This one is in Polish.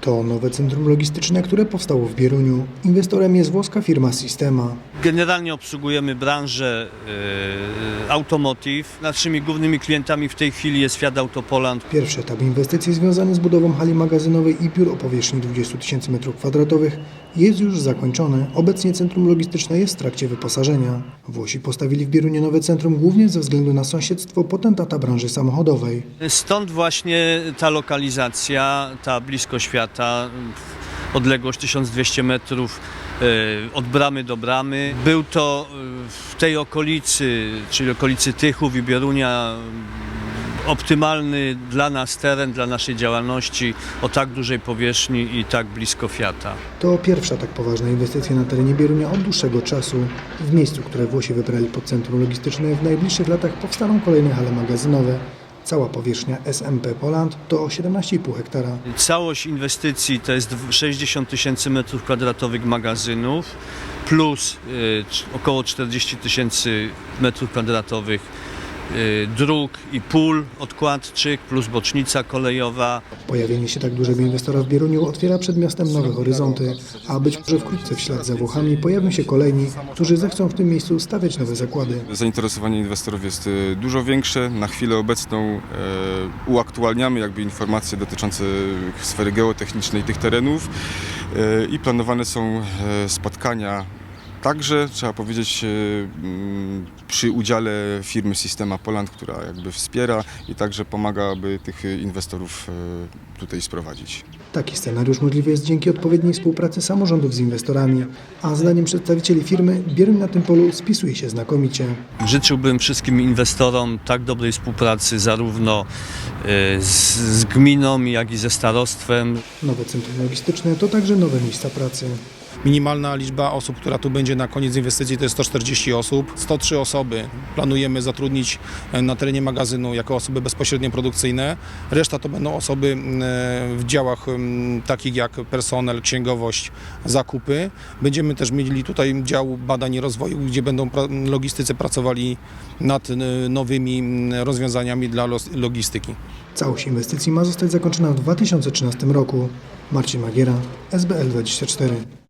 To nowe centrum logistyczne, które powstało w Bieruniu. Inwestorem jest włoska firma Sistema. Generalnie obsługujemy branżę e, automotive. Naszymi głównymi klientami w tej chwili jest Fiat Autopoland. Pierwszy etap inwestycji związany z budową hali magazynowej i biur o powierzchni 20 tysięcy m2 jest już zakończony. Obecnie centrum logistyczne jest w trakcie wyposażenia. Włosi postawili w Bierunie nowe centrum głównie ze względu na sąsiedztwo potentata branży samochodowej. Stąd właśnie ta lokalizacja, ta blisko świata, odległość 1200 metrów e, od bramy do bramy. Był to e, w tej okolicy, czyli okolicy Tychów i Bierunia, optymalny dla nas teren, dla naszej działalności o tak dużej powierzchni i tak blisko Fiata. To pierwsza tak poważna inwestycja na terenie Bierunia od dłuższego czasu. W miejscu, które Włosi wybrali pod centrum logistyczne, w najbliższych latach powstaną kolejne hale magazynowe. Cała powierzchnia SMP Poland to 17,5 hektara. Całość inwestycji to jest 60 tysięcy metrów kwadratowych magazynów plus y, około 40 tysięcy metrów kwadratowych dróg i pól odkładczych plus bocznica kolejowa. Pojawienie się tak dużego inwestora w Bieruniu otwiera przed miastem nowe horyzonty, a być może wkrótce w ślad za Włochami pojawią się kolejni, którzy zechcą w tym miejscu stawiać nowe zakłady. Zainteresowanie inwestorów jest e, dużo większe. Na chwilę obecną e, uaktualniamy jakby informacje dotyczące sfery geotechnicznej tych terenów e, i planowane są spotkania Także trzeba powiedzieć e, mm, przy udziale firmy Systema Poland, która jakby wspiera i także pomaga, aby tych inwestorów e, tutaj sprowadzić. Taki scenariusz możliwy jest dzięki odpowiedniej współpracy samorządów z inwestorami, a zdaniem przedstawicieli firmy Bieruń na tym polu spisuje się znakomicie. Życzyłbym wszystkim inwestorom tak dobrej współpracy zarówno y, z, z gminą, jak i ze starostwem. Nowe centrum logistyczne to także nowe miejsca pracy. Minimalna liczba osób, która tu będzie na koniec inwestycji to jest 140 osób. 103 osoby planujemy zatrudnić e, na terenie magazynu jako osoby bezpośrednio produkcyjne. Reszta to będą osoby e, w działach takich jak personel, księgowość, zakupy. Będziemy też mieli tutaj dział badań i rozwoju, gdzie będą logistycy pracowali nad e, nowymi rozwiązaniami dla logistyki. Całość inwestycji ma zostać zakończona w 2013 roku. Marcin Magiera, SBL 24.